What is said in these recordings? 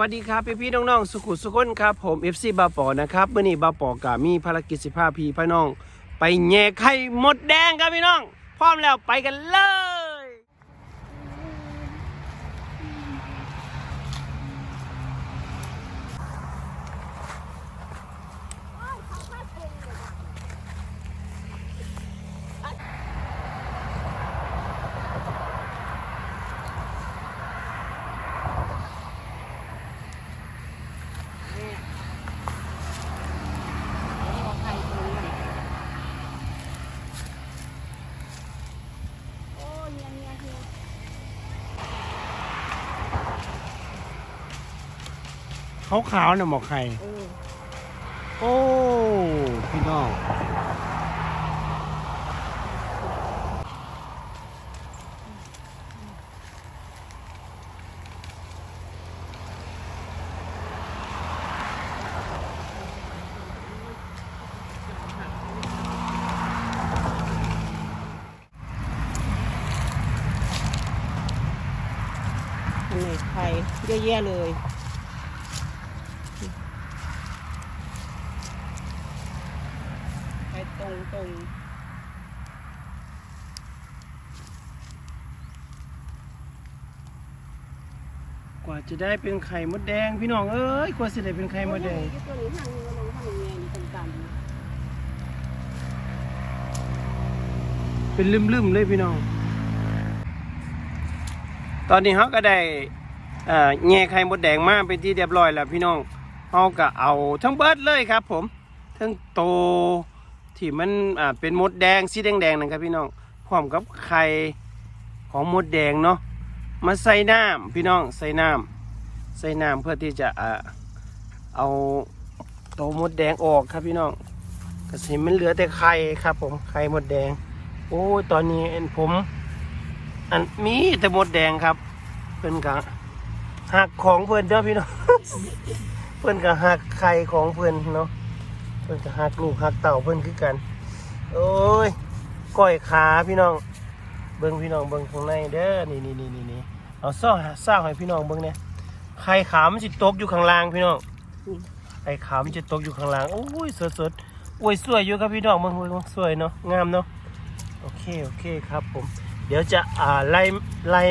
วัสดีครับพี่พี่น้องๆสุขุสุขนครับผม FC บาปอนะครับเมื่อนี้บาปอกามีภารกิจสิบห้าพี่พี่น้อง ไปแย่ไข่มดแดงครับพี่น้อง พร้อมแล้วไปกันเลย โอ้เนียเนียเนีย เขาขาวๆน่ะหมอกไข่เออโอ้พี่น้องอันนี้ไข่เยอะแยะเลย ไปตรงตรง กว่า จะได้เป็นไข่มดแดงพี่น้องเอ้ยกว่าจะได้เป็นไข่มดแดงตัวนี้ทางนี้ลงทางนี้นี่เป็นกันเป็นลืมๆเลยพี่น้อง ตอนนี้เขาก็ได้แง่ไข่มดแดงมาเป็นที่เรียบร้อยแล้วพี่น้องเขาก็เอาทั้งเบิดเลยครับ ผม ทั้งโตที่มันเป็นมดแดงสีแดงๆนะครับพี่น้องพร้อมกับไข่ของมดแดงเนาะ มาใส่น้ำพี่น้องใส่น้ำใส่น้ำเพื่อที่จะเอาโตมดแดงออกครับพี่น้องก็สิมันเหลือแต่ไข่ครับ ผมไข่มดแดง โอ้ตอนนี้ผมอันมีแต่มดแดงครับ เพิ่อนกะหักของเพิ่อนเด้อพี่น้องเพิ่อนกะหักไข่ของเพิ่อนเนาะเพิ่อนกะหักลูกหักเต่าเพิ่อนคือกัน โอ้ยก้อยขาพี่น้อง เบิ่งพี่น้องเบิ่งข้างในเด้อนี่นี่นี่นี่ เอาซ่อสร้างให้พี่น้องเบิ่งเนี่ยไข่ขามันสิตกอยู่ข้างล่างพี่น้องไข่ขามันจะตกอยู่ข้างล่างโอ้ยสดสดๆโอ้ยสวยอยู่ครับพี่น้องเบิ่งเบิ่งสวยเนาะงามเนาะโอเคโอเคครับผม เดี๋ยวจะอ่าไล่ไล่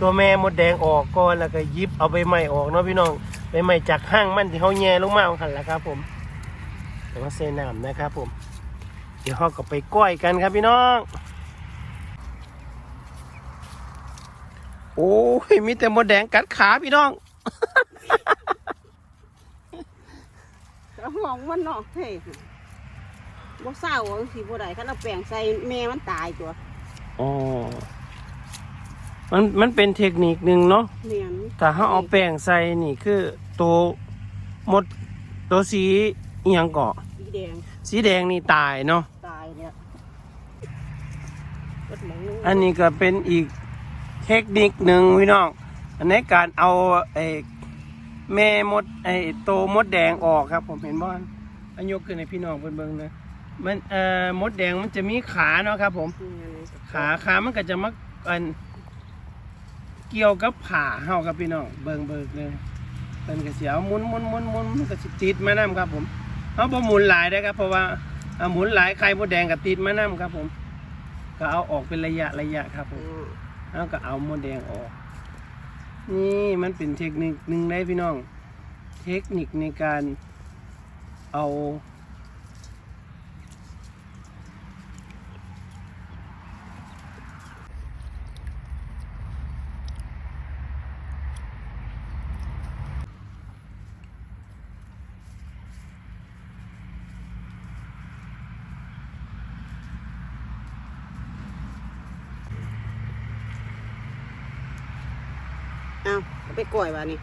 ตัวแม่มดแดงออกก่อนแล้วก็หยิบเอาใบไม้ออกเนาะพี่น้องใบไม้จากห้างมันที่เขาแย่ลงมาหันแหละครับผมเดี๋ยวมาเซน้ำนะครับผม เดี๋ยวเขาก็ไปก้อยกันครับพี่น้อง โอ้ยมีแต่มดแดงกัดขาพี่น้องแล้วห้องมันเนาะเฮ้ยบ่เศร้าจังสิบ่ได้คันเอาแป้งใส่แม่มันตายตัวอ๋อมันมันเป็นเทคนิคหนึ่งเนาะเนียนถ้าเขาเอาแป้งใส่นี่คือตัวมดตัวสีเอียงเกาะ สีแดง สีแดงนี่ตายเนาะ ตายเนี่ยรถหมองนึงอันนี้ก็เป็นอีก เทคนิคหนึ่งพี่น้องในการเอาไอ้แม่มดไอ้โตมดแดงออกครับ ผมเห็นบ้านอันยกขึ้นให้พี่น้องเบิ่งเบิ่งนะมันเอ่อมดแดงมันจะมีขาเนาะครับ ผม ขาขามันก็จะมักอันเกี่ยวกับผ่าเฮาครับพี่น้องเบิ่งเบิ่งเลยเป็นกระเสียวมุนมุนมุนมุนมันก็สิติดมานํครับ ผมเฮาบ่หมุนหลายได้ครับ เพราะว่าอ่าหมุนหลายไข่มดแดงก็ติดมานํครับ ผม ก็เอาออกเป็นระยะระยะครับผม แล้วก็เอามดแดงออก นี่มันเป็นเทคนิคหนึ่งได้พี่น้อง เทคนิคในการเอา ไปก่อยว่านี่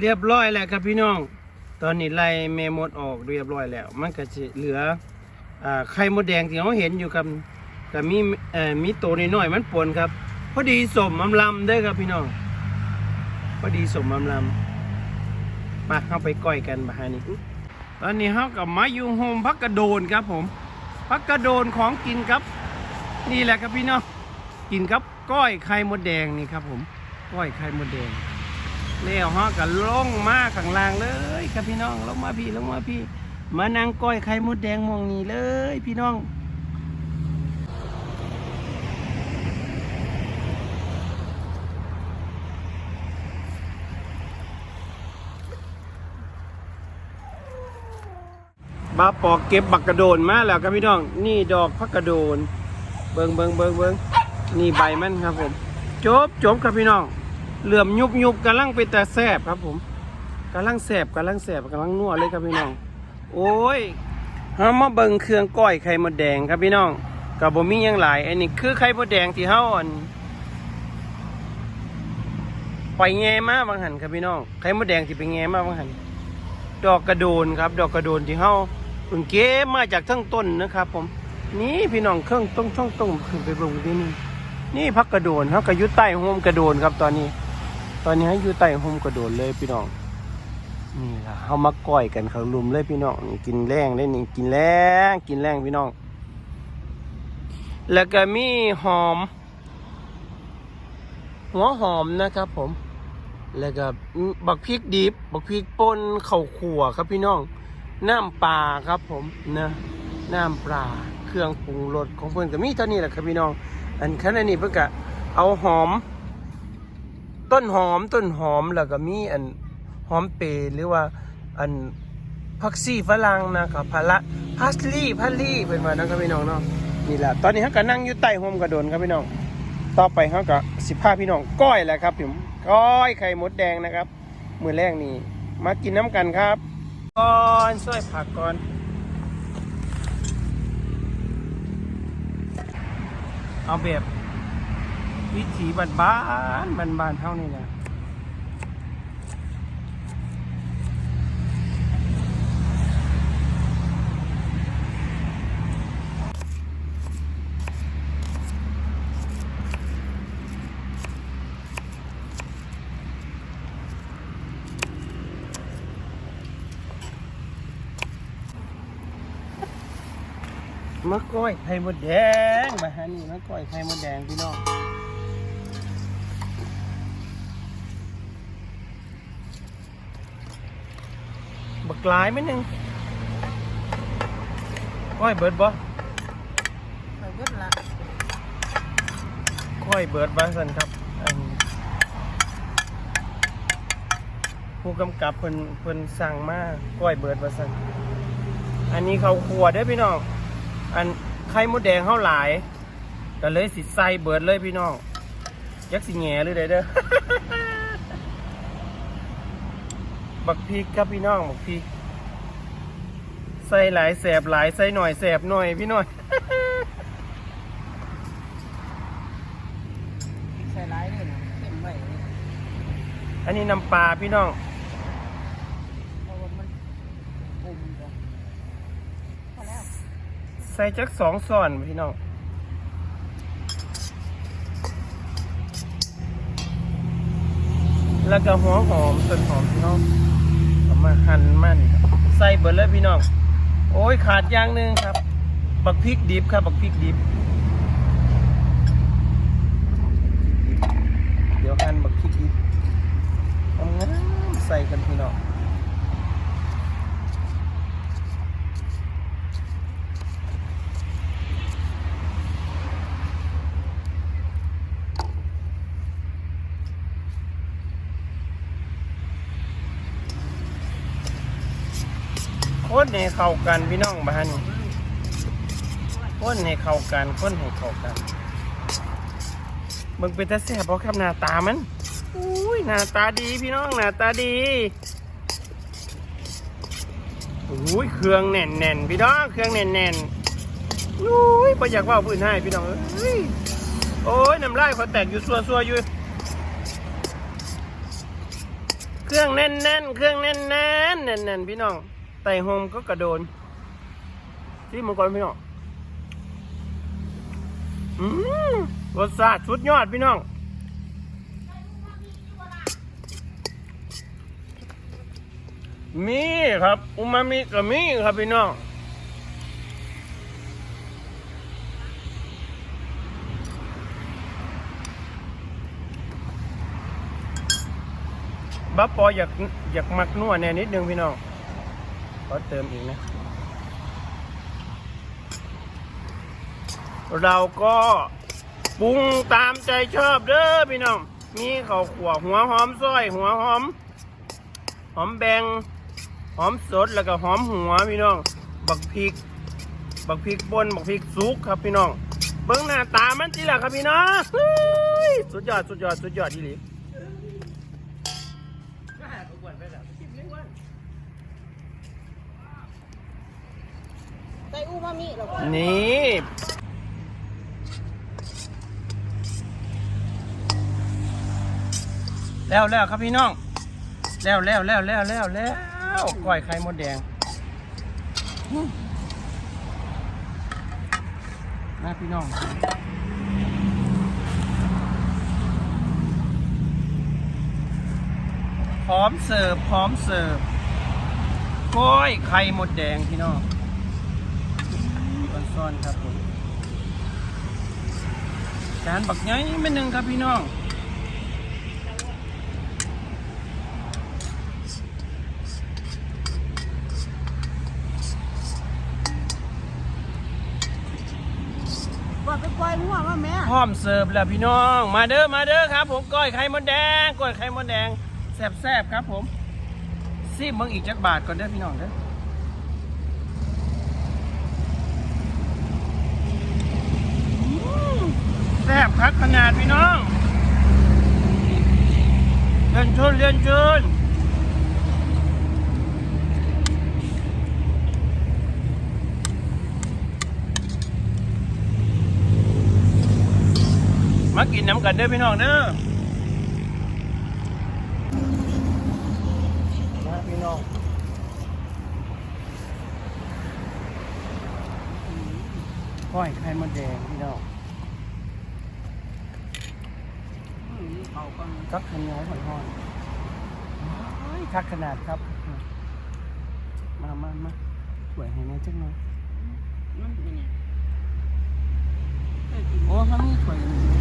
เรียบร้อยแล้วครับพี่น้อง ตอนนี้ไล่เมมดออกเรียบร้อยแล้ว มันก็จะเหลืออไข่มดแดงที่เราเห็นอยู่ครับก็มีเอ่อมีตัวน้อยมันปนครับ พอดีสมมำลำเด้ครับพี่น้อง พอดีสมมำลำมาเข้าไปก้อยกันมาฮานี่ตอนนี้เขากับมาอยู่โฮมพักกระโดนครับผม พักกระโดนของกินครับ นี่แหละครับพี่น้อง กินครับ ก้อยไข่มดแดงนี่ครับผมก้อยไข่มดแดงแล้วฮะก็ลงมาข้างล่างเลย ครับพี่น้องลงมาพี่ลงมาพี่ มานั่งก้อยไข่มดแดงมองนี่เลย พี่น้องบาปอกเก็บบักกระโดนมาแล้วครับพี่น้อง นี่ดอกพักกระโดน เบิงเบิงเบิงเบิง นี่ใบมันครับผมจบจบครับพี่น้องเหลื่อมยุบยุบกำลังไปแต่แสบครับผมกำลังแสบกำลังแสบกำลังนัวเลยครับพี่น้อง โอ้ยเฮามาเบิงเครื่องก้อยไข่มดแดงครับพี่น้องกับบ่มียังหลายอันนี้คือไข่มดแดงที่เฮาอันไปแง่มาบางหันครับพี่น้องไข่มดแดงที่ไปแง่มาบางหันดอกกระโดนครับ ดอกกระโดนที่เฮาเพิ่งเก็บมาจากทั้งต้นนะครับ ผม นี่พี่น้องเครื่องต้องช่องต้องขึ้นไปเบงที่นี่ นี่พักกระโดนเฮาก็อยู่ใต้โฮมกระโดนครับตอนนี้ ตอนนี้ให้อยู่ใต้โฮมกระโดนเลยพี่น้องนี่ล่ะเฮามาก้อยกันเขาลุมเลยพี่น้องนี่กินแรงได้นี่กินแรงกินแรงพี่น้อง แล้วก็มีหอม หัวหอมนะครับ ผม แล้วก็บักพริกดิบบักพริกป่นเข้าวขั่วครับพี่น้องน้ำปลาครับผมนะน้ำปลาเครื่องปรุงรสของเพิ่อนก็มีเท่านี้แหละครับพี่น้อง อันขั้นอันนี้เพิ่นก็เอาหอม ต้นหอมต้นหอมแล้วก็มีอันหอมเปรย์หรือว่าอันผักชีฝรั่งนะครับพะละพาสลีย์พาลีเป็นว่านะครับพี่น้องเนาะนี่แหละตอนนี้เขาก็นั่งอยู่ใต้โฮมกระโดนครับพี่น้อง ต่อไปเขาก็สิพาพี่น้องก้อยแหละครับผมก้อยไข่มดแดงนะครับ มือแรกนี่มากินน้ำกันครับก่อนช่วยผักก่อน เอาแบบวิถีบ้านบ้านบ้านบ้านเท่านี้นะ มะก้อยไข่มดแดงมาฮะนี่มะก้อยไข่มดแดงพี่น้องบักหลายไหมหนึ่งก้อยเบิดบ่ไปเบิดละก้อยเบิดบ้างสันครับอันผู้กำกับเพิ่นเพิ่นสั่งมาก้อยเบิดบ้าสันอันนี้เขาขัวเด้อพี่น้อง อันไข่มดแดงเฮาหลายก็เลยสิใส่เบิดเลยพี่น้องยักสิแหง่เลยเด้อเด้อบักพริกครับพี่น้องบักพริกใส่หลายแสบหลายใส่หน่อยแสบหน่อยพี่หน่อยใส่หลายเลยนะเข้มไว้เลยอันนี้น้ำปลาพี่น้อง เพราะว่ามันอุ่มจ้ะพอแล้ว ใส่จักสองส่อนพี่น้องแล้วก็หัวหอมต้นหอมพี่น้องเอามาหั่นมันครับใส่เบิดเลยพี่น้อง โอ้ยขาดอย่างหนึ่งครับ บักพริกดิบครับบักพริกดิบ เดี๋ยวหั่นบักพริกดิบเอางั้นใส่กันพี่น้อง คนให้เข้ากันพี่น้องบ้านคนให้เข้ากันคนให้เข้ากันมึงเป็นตาแซ่บเพราะครับหน้าตามันอุ้ยหน้าตาดีพี่น้องหน้าตาดีอุ้ยเครื่องแน่นแน่นพี่น้องเครื่องแน่นแน่นอุ้ยไ่อยากว่าพื้นให้พี่น้องเอ้ยโอ้ยน้ำลายเขาแตกอยู่ซัวซัวอยู่เครื่องแน่นแน่นๆเครื่องแน่นแน่นแน่นแน่นๆพี่น้อง ไต่หงก็กระโดนที่มังกรพี่น้องอืมรสชาติสุดยอดพี่น้องมีครับ อุมามิก็มีครับพี่น้องบัฟปออยากอยากมักนัวแน่นิดนึงพี่น้อง อเติมอีกนะ เราก็ปรุงตามใจชอบเด้อพี่น้อง มีข้าวขั่วหัวหอมซอย หัวหอม หอมแบง หอมสดแล้วก็หอมหัวพี่น้อง บักพริก บักพริกป่นบักพริกสุกครับพี่น้อง เบิ้งหน้าตามันสิล่ะครับพี่น้องสุดยอดสุดยอดสุดยอดที่หลี อูมามิแล้วก็นี่แล้วแล้วครับพี่น้อง แล้วแล้วแล้วแล้วแล้วแล้วก้อยไข่มดแดงมนะพี่น้องพร้อมเสิร์ฟพร้อมเสิร์ฟก้อยไข่มดแดงพี่น้อง ซ่อนๆครับผมจานบักไงไม่หนึ่งครับพี่น้องว่าไปปล่อยงัวมาแม่พร้อมเสิร์ฟแล้วพี่น้อง มาเด้อมาเด้อครับ ผมก้อยไข่มดแดงก้อยไข่มดแดงแซ่บๆครับผมซีบเบิ่งอีกจักบาทก่อนเด้อพี่น้องเด้ออืมแซ่บคักขนาดพี่น้องเรียนเชิญเรียนเชิญมากินน้ำกันเด้อพี่น้องเด้อมาพี่น้องก้อยไข่มดแดงพี่น้อง อืม เขาก็คักขนาดหอนๆโอ้ยคักขนาดครับ มามามาสวยให้แน่จังเลยมันเป็นไงเคยกินโอ้เขามีสวยอย่างนี้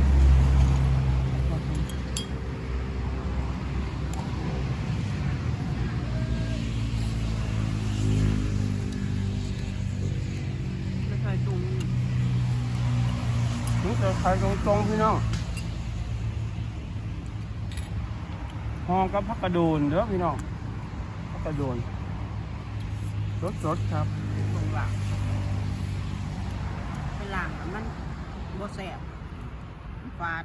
ไม่เคยตุงถึงจะขายตรงๆพี่น้อง หอกับพักกระโดนเด้อพี่น้องพักกระโดนสดๆครับลงหลังไปล้างอะมันบ่แสบมันฟาด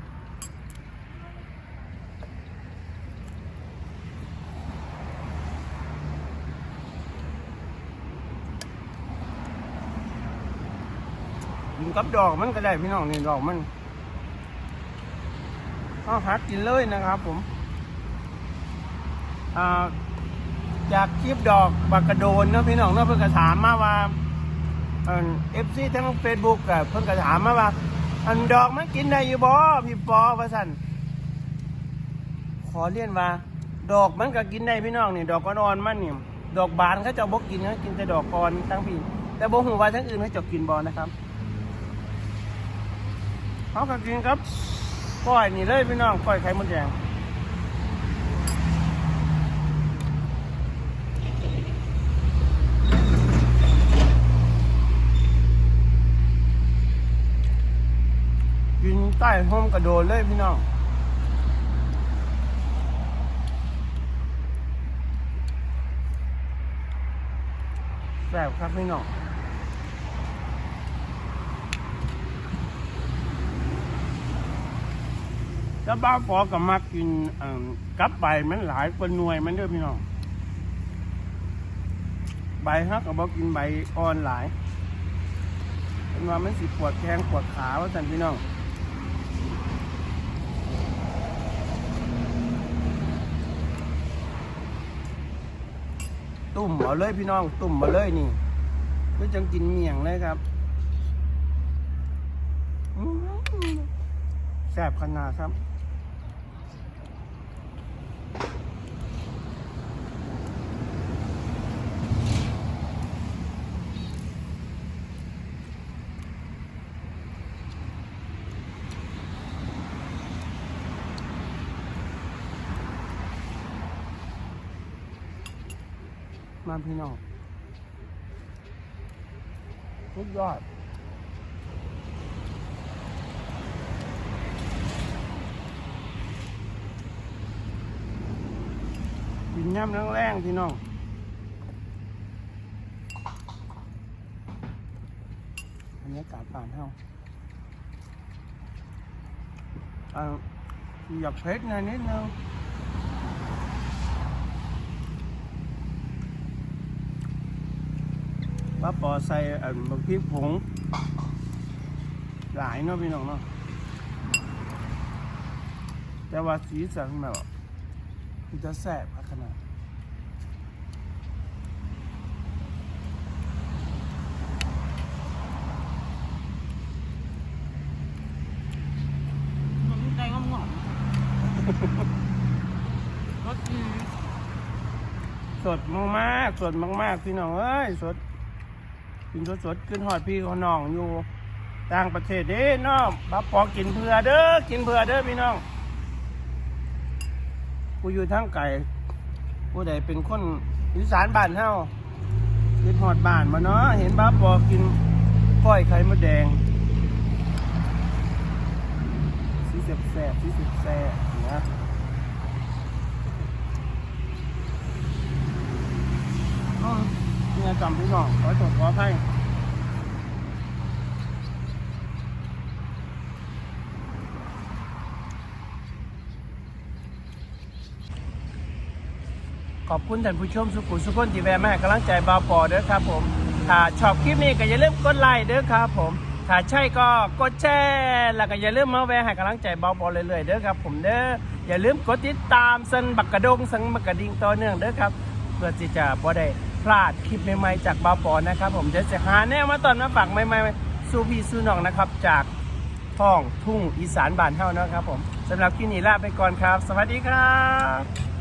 กินกับดอกมันก็ได้พี่น้องนี่ดอกมันเอาหักกินเลยนะครับผมอ่า จากคลิปดอกบักกระโดนเนาะพี่น้องเนาะเพิ่นก็ถามมาว่าเอฟซีทั้งเฟซบุ๊กอะเพิ่นก็ถามมาว่า อันดอกมันกินได้อยู่บ่พี่ปอว่าสันขอเรียนว่า ดอกมันก็กินได้พี่น้องนี่ดอกอ่อนมันนี่ดอกบานเขาจะบ่กินเขากินแต่ดอกอ่อนทั้งพี่แต่บ่ฮู้ว่าทั้งอื่นเขาจะกินบ่นะครับเขาก็กินครับก้อยนี่เลยพี่น้องก้อยไข่มดแดง ใต้ห้มกระโดดเลยพี่น้องแซ่บครับพี่น้องแล้วบ้าปอกับมักกินกับใบมันหลายเป็นหน่วยมันเด้อพี่น้องใบฮักกับบอกินใบอ่อนหลายเป็นว่ามันสิปวดแข้งปวดขาว่าสันพี่น้อง ตุ่มเอาเลยพี่น้อง ตุ่มมาเลยนี่เพื่อจังกินเมี่ยงเลยครับแสบขนาดครับ มพี่น้องสุดยอดกินย่ำแรงๆพี่น้องบรรยากาศป่านเท่าอ่าอยากเผ็ดหน่อยนิดนึง ป้าปอใส่อันบักพริกผง หลายเนาะพี่น้องเนาะแต่ว่าสีสันแบบมันจะแสบขนาดมันมีใจงอมๆรสดีสดมากๆสดมากๆพี่น้องเอ้ยสด กินสดๆขึ้นหอดพี่เขาน้องอยู่ต่างประเทศเด้น้องบับปอกินเผื่อเด้อกินเผื่อเด้อพี่น้องกูอยู่ทั้งไก่ผู้ใดเป็นคนอีสานบ้านเฮากินหอดบ้านมาเนาะเห็นบับปอกินก้อยไข่มดแดงสีแสบแสบสีแสบแสบนะอืม เนี่ยจำพี่น้องขอโทษขออภัยขอบคุณท่านผู้ชมสุขุมสุขนที่แวะมาให้กำลังใจบาวปอเด้อครับผมถ้าชอบคลิปนี้ก็อย่าลืมกดไลค์เด้อครับผมถ้าใช่ก็กดแชร์แล้วก็อย่าลืมมาแวะให้กำลังใจบาวปอเรื่อยๆเด้อครับผมเด้ออย่าลืมกดติดตามสันบักกระดงสันบักกระดิ่งต่อเนื่องเด้อครับเพื่อที่จะบ่ได้ ลาดคลิปใหม่ๆจากบาวปอนะครับ ผมจะจะหาแนวมาตอนมาฝากใหม่ๆสู้พี่สู้น้องนะครับ จากท้องทุ่งอีสานบ้านเฮานะครับผมสำหรับคลิปนี้ลาไปก่อนครับ สวัสดีครับ